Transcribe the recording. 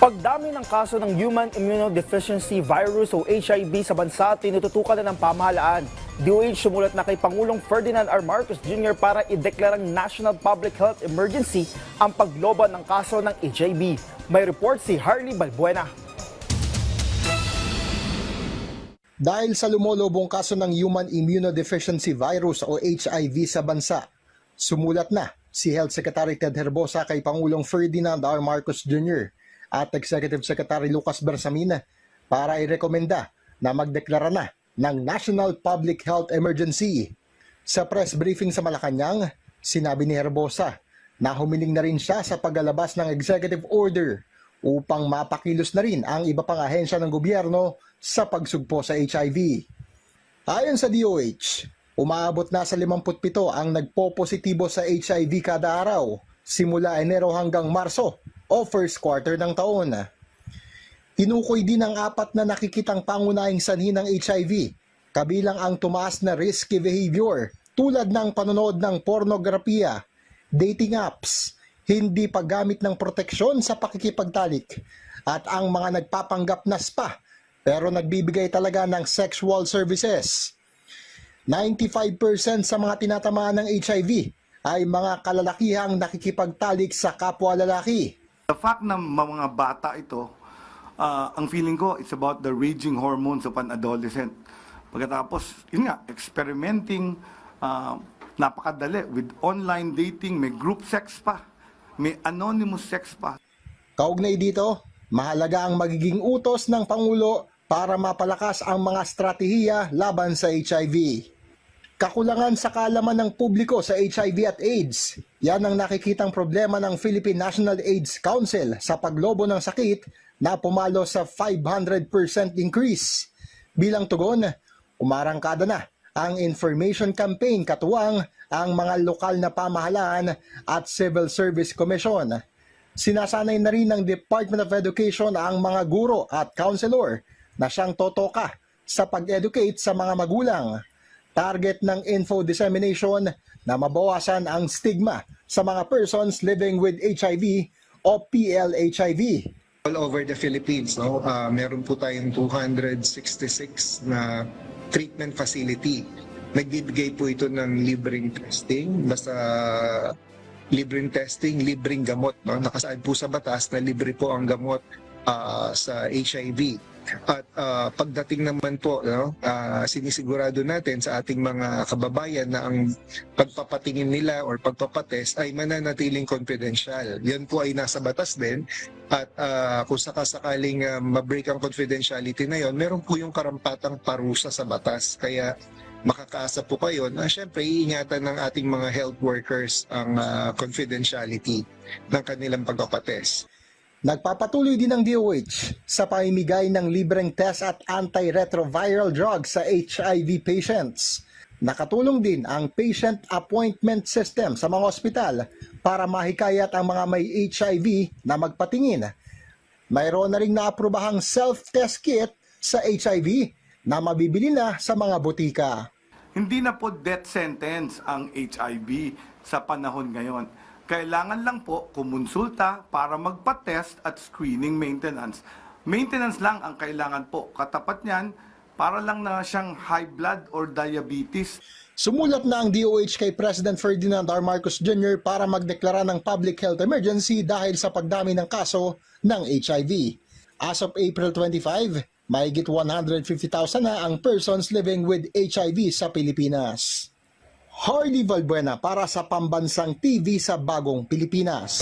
Pagdami ng kaso ng Human Immunodeficiency Virus o HIV sa bansa, tinututukan na ng pamahalaan. DOH sumulat na kay Pangulong Ferdinand R. Marcos Jr. para ideklarang National Public Health Emergency ang pagloban ng kaso ng HIV. May report si Harley Balbuena. Dahil sa lumolobong kaso ng Human Immunodeficiency Virus o HIV sa bansa, sumulat na si Health Secretary Ted Herbosa kay Pangulong Ferdinand R. Marcos Jr. at Executive Secretary Lucas Bersamina para irekomenda na magdeklara na ng National Public Health Emergency. Sa press briefing sa Malacanang, sinabi ni Herbosa na humiling na rin siya sa paglalabas ng executive order upang mapakilos na rin ang iba pang ahensya ng gobyerno sa pagsugpo sa HIV. Ayon sa DOH, umaabot na sa 57 ang nagpo-positibo sa HIV kada araw simula Enero hanggang Marso o first quarter ng taon. Tinukoy din ang apat na nakikitang pangunahing sanhi ng HIV, kabilang ang tumaas na risky behavior tulad ng panonood ng pornografiya, dating apps, hindi paggamit ng proteksyon sa pakikipagtalik, at ang mga nagpapanggap na spa pero nagbibigay talaga ng sexual services. 95% sa mga tinatamaan ng HIV ay mga kalalakihang nakikipagtalik sa kapwa lalaki. The fact na mga bata ito, ah, ang feeling ko, it's about the raging hormones of an adolescent. Pagkatapos, yun nga, experimenting, ah, napakadali with online dating, may group sex pa, may anonymous sex pa. Kaugnay dito, mahalaga ang magiging utos ng Pangulo para mapalakas ang mga estratehiya laban sa HIV. Kakulangan sa kaalaman ng publiko sa HIV at AIDS. Yan ang nakikitang problema ng Philippine National AIDS Council sa paglobo ng sakit na pumalo sa 500% increase. Bilang tugon, umarangkada na ang information campaign katuwang ang mga lokal na pamahalaan at Civil Service Commission. Sinasanay na rin ng Department of Education ang mga guro at counselor na siyang totoka sa pag-educate sa mga magulang. Target ng info dissemination na mabawasan ang stigma sa mga persons living with HIV o PLHIV. all over the Philippines, no? Ah, meron po tayong 266 na treatment facility. Nagbibigay po ito ng libreng testing, basta libreng testing, libreng gamot, no? Nakasaad po sa batas na libre po ang gamot ah, sa HIV. At ah, pagdating naman po, no, ah, sinisigurado natin sa ating mga kababayan na ang pagpapatingin nila or pagpapatest ay mananatiling confidential. Yan po ay nasa batas din at ah, kung sakasakaling uh, mabreak ang confidentiality na yon, meron po yung karampatang parusa sa batas. Kaya makakaasa po kayo na syempre iingatan ng ating mga health workers ang ah, confidentiality ng kanilang pagpapatest. Nagpapatuloy din ang DOH sa pamimigay ng libreng test at antiretroviral drugs sa HIV patients. Nakatulong din ang patient appointment system sa mga ospital para mahikayat ang mga may HIV na magpatingin. Mayroon na rin naaprobahang self-test kit sa HIV na mabibili na sa mga butika. Hindi na po death sentence ang HIV sa panahon ngayon. Kailangan lang po kumonsulta para magpa-test at screening maintenance. Maintenance lang ang kailangan po. Katapat niyan, para lang na siyang high blood or diabetes. Sumulat na ang DOH kay President Ferdinand R. Marcos Jr. para magdeklara ng public health emergency dahil sa pagdami ng kaso ng HIV. As of April 25, mahigit 150,000 na ang persons living with HIV sa Pilipinas. Harley Valbuena para sa Pambansang TV sa Bagong Pilipinas.